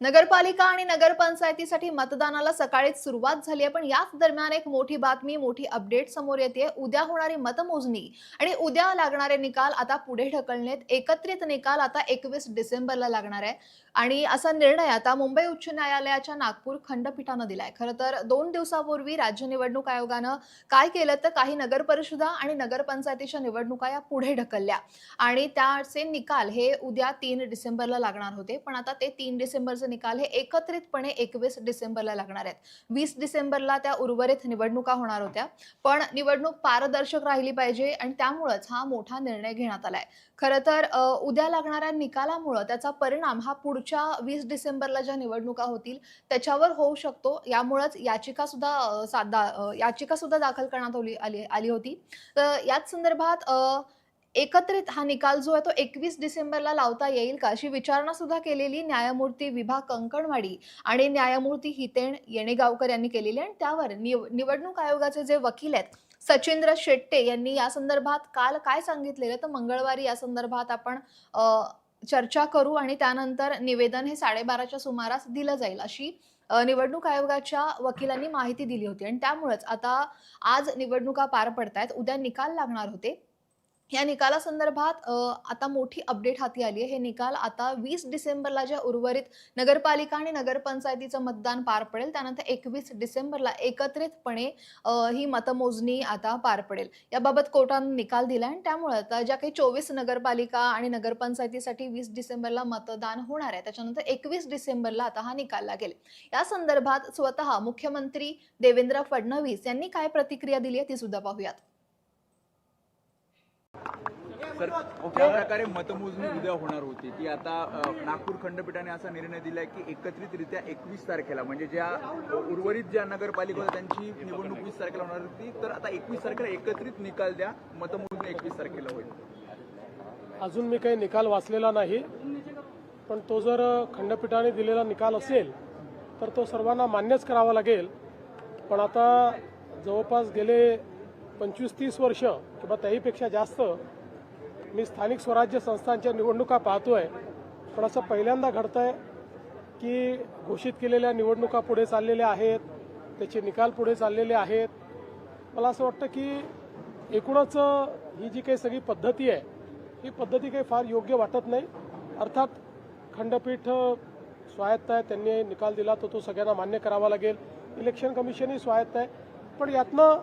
नगरपालिका आणि नगरपंचायतीसाठी मतदानाला सकाळीच सुरुवात झाली आहे. पण याच दरम्यान एक मोठी बातमी मोठी अपडेट समोर येते उद्या होणारी मतमोजणी आणि उद्या लागणारे निकाल आता पुढे ढकलण्यात एकत्रित निकाल आता एकवीस डिसेंबरला लागणार आहे. आणि असा निर्णय आता मुंबई उच्च न्यायालयाच्या नागपूर खंडपीठानं दिलाय. खरं तर दोन दिवसापूर्वी राज्य निवडणूक आयोगानं काय केलं तर काही नगरपरिषदा आणि नगरपंचायतीच्या निवडणुका या पुढे ढकलल्या. आणि त्याचे निकाल हे उद्या तीन डिसेंबरला लागणार होते. पण आता ते तीन डिसेंबर डिसेंबरचे निकाल हे एकत्रितपणे एकवीस डिसेंबरला लागणार आहेत. वीस डिसेंबरला त्या उर्वरित निवडणुका होणार होत्या. पण निवडणूक पारदर्शक राहिली पाहिजे आणि त्यामुळंच हा मोठा निर्णय घेण्यात आलाय. खरं तर उद्या लागणाऱ्या निकालामुळं त्याचा परिणाम हा पुढच्या वीस डिसेंबरला ज्या निवडणुका होतील त्याच्यावर होऊ शकतो. यामुळंच याचिका सुद्धा साधा याचिका सुद्धा दाखल करण्यात आली आली होती. तर याच संदर्भात एकत्रित हा निकाल जो आहे तो एकवीस डिसेंबरला लावता येईल का? अशी विचारणा सुद्धा केलेली न्यायमूर्ती विभा कंकणवाडी आणि न्यायमूर्ती हितेन येणेगावकर यांनी केलेली आहे. आणि त्यावर निव निवडणूक आयोगाचे जे वकील आहेत सचिंद्र शेट्टे यांनी या संदर्भात काल काय सांगितलेलं? तर मंगळवारी या संदर्भात आपण चर्चा करू आणि त्यानंतर निवेदन हे साडेबाराच्या सुमारास दिलं जाईल अशी निवडणूक आयोगाच्या वकिलांनी माहिती दिली होती. आणि त्यामुळेच आता आज निवडणुका पार पडतायत. उद्या निकाल लागणार होते. या निकालासंदर्भात आता मोठी अपडेट हाती आली आहे. हे निकाल आता वीस डिसेंबरला ज्या उर्वरित नगरपालिका आणि नगरपंचायतीचं मतदान पार पडेल त्यानंतर एकवीस डिसेंबरला एकत्रितपणे ही मतमोजणी आता पार पडेल. याबाबत कोर्टानं निकाल दिला आणि त्यामुळे आता ज्या काही चोवीस नगरपालिका आणि नगरपंचायतीसाठी वीस डिसेंबरला मतदान होणार आहे त्याच्यानंतर एकवीस डिसेंबरला आता हा निकाल लागेल. या संदर्भात स्वतः मुख्यमंत्री देवेंद्र फडणवीस यांनी काय प्रतिक्रिया दिली आहे ती सुद्धा पाहूयात. तर ज्या प्रकारे मतमोजणी उद्या होणार होती. ती आता नागपूर खंडपीठाने असा निर्णय दिलाय की एकत्रितरित्या एकवीस तारखेला म्हणजे ज्या उर्वरित ज्या नगरपालिका होत्या त्यांची निवडणूक वीस तारखेला होणार होती तर आता एकवीस तारखेला एकत्रित निकाल द्या मतमोजणी एकवीस तारखेला होईल. अजून मी काही निकाल वाचलेला नाही पण तो जर खंडपीठाने दिलेला निकाल असेल तर तो सर्वांना मान्यच करावा लागेल. पण आता जवळपास गेले पंचवीस तीस वर्ष किंवा त्याहीपेक्षा जास्त मी स्थानिक स्वराज्य संस्थांच्या निवडणुका पाहतोय. पण असं पहिल्यांदा घडतंय की घोषित केलेल्या निवडणुका पुढे चाललेल्या आहेत त्याचे निकाल पुढे चाललेले आहेत. मला असं वाटतं की एकूणच ही जी काही सगळी पद्धती आहे ही पद्धती काही फार योग्य वाटत नाही. अर्थात खंडपीठ स्वायत्त आहे त्यांनी निकाल दिला तर तो सगळ्यांना मान्य करावा लागेल. इलेक्शन कमिशनही स्वायत्त आहे. पण यातनं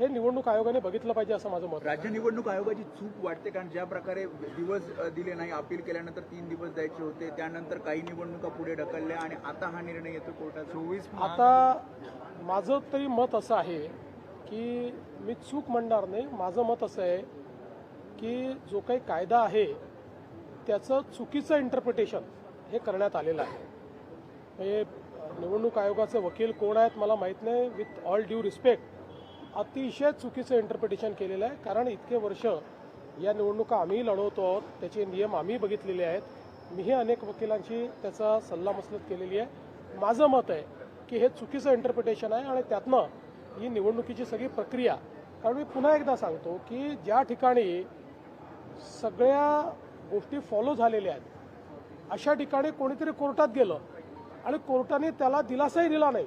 हे निवडणूक आयोगाने बघितलं पाहिजे असं माझं मत आहे. राज्य निवडणूक आयोगाची चूक वाटते कारण ज्या प्रकारे दिवस दिले नाही अपील केल्यानंतर तीन दिवस द्यायचे होते त्यानंतर काही निवडणुका पुढे ढकलल्या आणि आता हा निर्णय येतो कोर्टात चोवीस आता माझं तरी मत असं आहे की मी चूक म्हणणार नाही. माझं मत असं आहे की जो काही कायदा आहे त्याचं चुकीचं इंटरप्रिटेशन हे करण्यात आलेलं आहे. म्हणजे निवडणूक आयोगाचे वकील कोण आहेत मला माहीत नाही. विथ ऑल ड्यू रिस्पेक्ट अतिशय चुकीचं इंटरप्रिटेशन केलेलं आहे. कारण इतके वर्ष या निवडणुका आम्ही लढवतो आहोत. त्याचे नियम आम्ही बघितलेले आहेत. मीही अनेक वकिलांशी त्याचा सल्लामसलत केलेली आहे. माझं मत आहे की हे चुकीचं इंटरप्रिटेशन आहे आणि त्यातनं ही निवडणुकीची सगळी प्रक्रिया कारण मी पुन्हा एकदा सांगतो की ज्या ठिकाणी सगळ्या गोष्टी फॉलो झालेल्या आहेत अशा ठिकाणी कोणीतरी कोर्टात गेलं आणि कोर्टाने त्याला दिलासाही दिला नाही.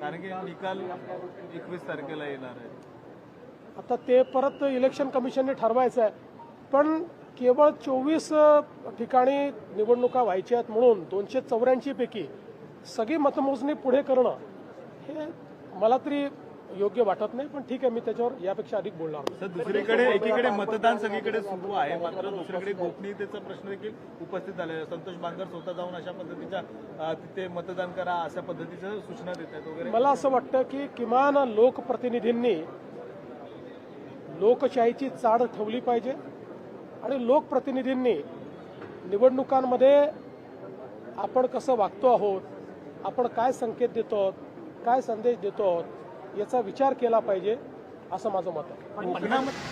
कारण की निकाल एकवीस तारखेला येणार आहे. आता ते परत इलेक्शन कमिशनने ठरवायचं आहे पण केवळ चोवीस ठिकाणी निवडणुका व्हायच्या आहेत म्हणून दोनशे चौऱ्याऐंशी पैकी सगळी मतमोजणी पुढे करणं हे मला तरी योग्य वाटत नाही पण ठीक आहे मी त्याच्यावर यापेक्षा अधिक बोलणार. सर दुसरीकडे एकीकडे मतदान सगळीकडे सुरू आहे मात्र दुसरीकडे गोपनीयतेचा प्रश्न देखील उपस्थित झालेला संतोष बांगर स्वतः जाऊन अशा पद्धतीच्या तिथे मतदान करा अशा पद्धतीच्या सूचना देत आहेत वगैरे मला असं वाटतं की किमान लोकप्रतिनिधींनी लोकशाहीची चाड ठेवली पाहिजे आणि लोकप्रतिनिधींनी निवडणुकांमध्ये आपण कसं वागतो आहोत आपण काय संकेत देतो काय संदेश देतो आहोत याचा विचार केला पाहिजे असं माझं मत आहे.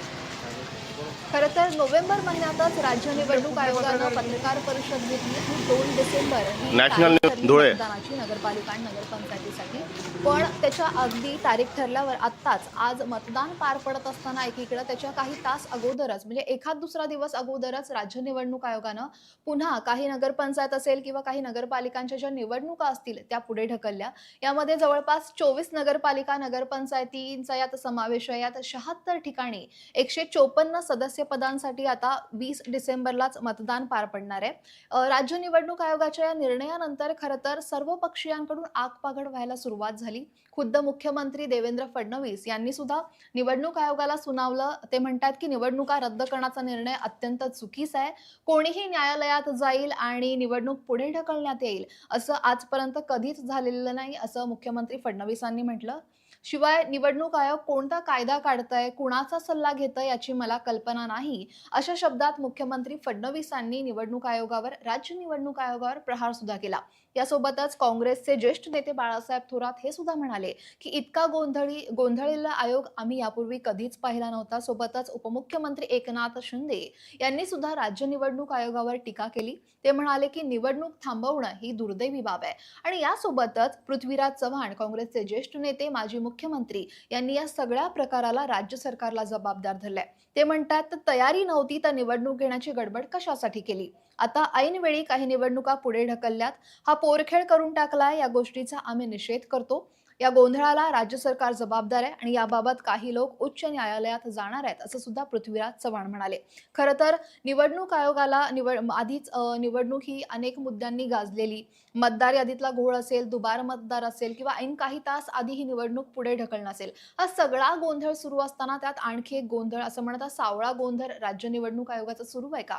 खरं तर नोव्हेंबर महिन्यातच राज्य निवडणूक आयोगानं पत्रकार परिषद घेतली. की दोन डिसेंबर ही नॅशनल धुळे. मतदानाची नगरपालिका आणि नगरपंचायतीसाठी. पण त्याच्या अगदी तारीख ठरल्यावर आत्ताच आज मतदान पार पडत असताना एकीकडे त्याच्या काही तास अगोदरच म्हणजे एखाद दुसरा दिवस अगोदरच राज्य निवडणूक आयोगानं पुन्हा काही नगरपंचायत असेल किंवा काही नगरपालिकांच्या ज्या निवडणुका असतील त्या पुढे ढकलल्या. यामध्ये जवळपास चोवीस नगरपालिका नगरपंचायतींचा यात समावेश आहे. यात शहात्तर ठिकाणी एकशे चोपन्न सदस्यपदांसाठी आता वीस डिसेंबरलाच मतदान पार पडणार आहे. राज्य निवडणूक आयोगाच्या या निर्णयानंतर खरं तर सर्व पक्षीयांकडून आगपागड व्हायला सुरुवात झाली. खुद्द मुख्यमंत्री देवेंद्र फडणवीस यांनी सुद्धा निवडणूक आयोगाला सुनावलं. ते म्हणतात की निवडणुका रद्द करण्याचा निर्णय अत्यंत चुकीचा आहे. कोणीही न्यायालयात जाईल आणि निवडणूक पुढे ढकलण्यात येईल असं आजपर्यंत कधीच झालेलं नाही असं मुख्यमंत्री फडणवीसांनी म्हटलं. शिवाय निवडणूक आयोग कोणता कायदा काढतंय कुणाचा सल्ला घेतंय याची मला कल्पना नाही. अशा शब्दात मुख्यमंत्री फडणवीसांनी निवडणूक आयोगावर राज्य निवडणूक आयोगावर प्रहार सुद्धा केला. यासोबतच काँग्रेसचे ज्येष्ठ नेते बाळासाहेब थोरात हे सुद्धा म्हणाले की इतका गोंधळी गोंधळलेला आयोग आम्ही यापूर्वी कधीच पाहिला नव्हता. सोबतच उपमुख्यमंत्री एकनाथ शिंदे यांनी सुद्धा राज्य निवडणूक आयोगावर टीका केली. ते म्हणाले की निवडणूक थांबवणं ही दुर्दैवी बाब आहे. आणि यासोबतच पृथ्वीराज चव्हाण काँग्रेसचे ज्येष्ठ नेते माजी मुख्यमंत्री यांनी या सगळ्या प्रकाराला राज्य सरकारला जबाबदार धरलाय. ते म्हणतात तर तयारी नव्हती तर निवडणूक घेण्याची गडबड कशासाठी केली? आता ऐनवेळी काही निवडणुका पुढे ढकलल्यात. हा पोरखेळ करून टाकलाय या गोष्टीचा आम्ही निषेध करतो. या गोंधळाला राज्य सरकार जबाबदार आहे आणि याबाबत काही लोक उच्च न्यायालयात जाणार आहेत असं सुद्धा पृथ्वीराज चव्हाण म्हणाले. खरं तर निवडणूक आयोगाला निवड आधीच निवडणूक ही अनेक मुद्द्यांनी गाजलेली. मतदार यादीतला घोळ असेल दुबार मतदार असेल किंवा ऐन काही तास आधी ही निवडणूक पुढे ढकलणं असेल हा सगळा गोंधळ सुरू असताना त्यात आणखी एक गोंधळ असं म्हणतात सावळा गोंधळ राज्य निवडणूक आयोगाचा सुरू आहे का?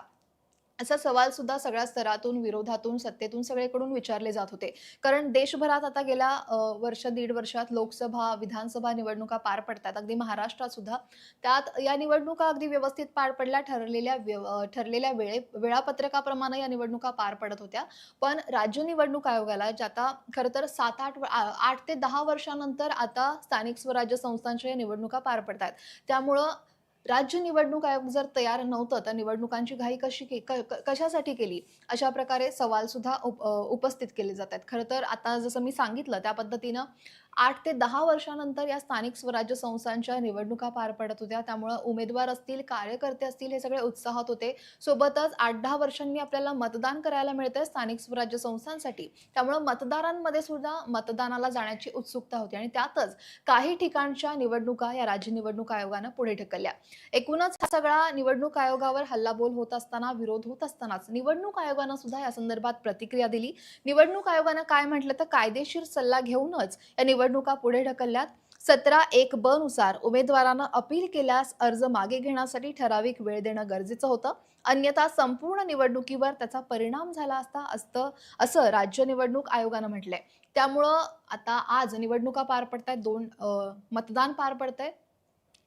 असा सवाल सुद्धा सगळ्या स्तरातून विरोधातून सत्तेतून सगळीकडून विचारले जात होते. कारण देशभरात आता गेल्या वर्ष दीड वर्षात लोकसभा विधानसभा निवडणुका पार पडतात. अगदी महाराष्ट्रात सुद्धा. त्यात या निवडणुका अगदी व्यवस्थित पार पडल्या ठरलेल्या ठरलेल्या वेळे वेळापत्रकाप्रमाणे या निवडणुका पार पडत होत्या. पण राज्य निवडणूक आयोगाला ज्याता आता खरं तर सात आठ व- आठ ते दहा वर्षानंतर आता स्थानिक स्वराज्य संस्थांच्या या निवडणुका पार पडतात. त्यामुळं राज्य निवडणूक आयोग जर तयार नव्हतं तर निवडणुकांची घाई कशी के- क- कशासाठी केली? अशा प्रकारे सवाल सुद्धा उप- उपस्थित केले जात आहेत खरं तर आता जसं मी सांगितलं त्या पद्धतीनं आठ ते दहा वर्षानंतर या स्थानिक स्वराज्य संस्थांच्या निवडणुका पार पडत होत्या. त्यामुळं उमेदवार असतील कार्यकर्ते असतील हे सगळे उत्साहात होते. सोबतच आठ दहा वर्षांनी आपल्याला मतदान करायला मिळतं स्थानिक स्वराज्य संस्थांसाठी. त्यामुळं मतदारांमध्ये सुद्धा मतदानाला जाण्याची उत्सुकता होती आणि त्यातच काही ठिकाणच्या निवडणुका या राज्य निवडणूक आयोगानं पुढे ढकलल्या. एकूणच हा सगळा निवडणूक आयोगावर हल्लाबोल होत असताना विरोध होत असतानाच निवडणूक आयोगानं सुद्धा या संदर्भात प्रतिक्रिया दिली. निवडणूक आयोगानं काय म्हटलं तर कायदेशीर सल्ला घेऊनच या निवडणुका पुढे ढकलल्यात. सतरा एक ब नुसार उमेदवारानं अपील केल्यास अर्ज मागे घेण्यासाठी ठराविक वेळ देणं गरजेचं होतं. अन्यथा संपूर्ण निवडणुकीवर त्याचा परिणाम झाला असता असतं असं राज्य निवडणूक आयोगानं म्हटलंय. त्यामुळं आता आज निवडणुका पार पडतायत दोन मतदान पार पडतंय.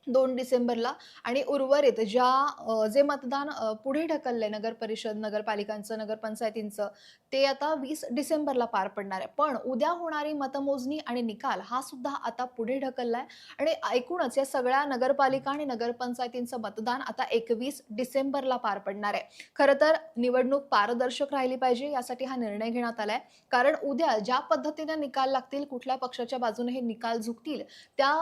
दोन डिसेंबरला आणि उर्वरित ज्या जे मतदान पुढे ढकललंय नगर परिषद नगरपालिकांचं नगरपंचायतींचं ते आता वीस डिसेंबरला पार पडणार आहे. पण उद्या होणारी मतमोजणी आणि निकाल हा सुद्धा आता पुढे ढकललाय. आणि एकूणच या सगळ्या नगरपालिका आणि नगरपंचायतींचं मतदान आता एकवीस डिसेंबरला पार पडणार आहे. खरं तर निवडणूक पारदर्शक राहिली पाहिजे यासाठी हा निर्णय घेण्यात आलाय. कारण उद्या ज्या पद्धतीने निकाल लागतील कुठल्या पक्षाच्या बाजूने हे निकाल झुकतील त्या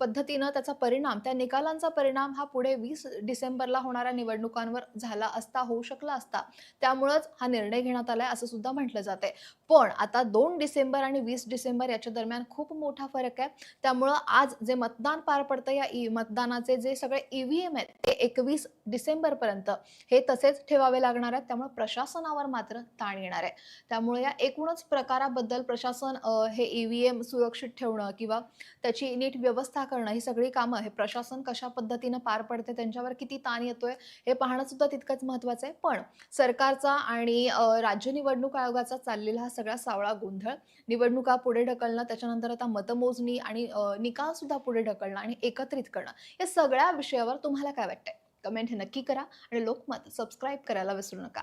पद्धतीनं त्याचा परिणाम परिणाम त्या निकालांचा परिणाम हा पुढे वीस डिसेंबरला होणाऱ्या निवडणुकांवर झाला असता होऊ शकला असता त्यामुळंच हा निर्णय घेण्यात आलाय असं सुद्धा म्हटलं जाते पण आता दोन डिसेंबर आणि वीस डिसेंबर याच्या दरम्यान खूप मोठा फरक आहे. त्यामुळं आज जे मतदान पार पडतं या ई मतदानाचे जे सगळे ईव्हीएम आहेत ते एकवीस डिसेंबर पर्यंत हे तसेच ठेवावे लागणार आहेत. त्यामुळे प्रशासनावर मात्र ताण येणार आहे. त्यामुळे या एकूणच प्रकाराबद्दल प्रशासन हे ईव्हीएम सुरक्षित ठेवणं किंवा त्याची नीट व्यवस्था करणं ही सगळी कामं हे प्रशासन कशा पद्धतीनं पार पडते त्यांच्यावर किती ताण येतोय हे पाहणं सुद्धा तितकंच महत्वाचं आहे. पण सरकारचा आणि राज्य निवडणूक आयोगाचा चाललेला हा सगळा सावळा गोंधळ निवडणुका पुढे ढकलणं त्याच्यानंतर आता मतमोजणी आणि निकाल सुद्धा पुढे ढकलणं आणि एकत्रित करणं या सगळ्या विषयावर तुम्हाला काय वाटतंय? कमेंट हे नक्की करा आणि लोकमत सबस्क्राईब करायला विसरू नका.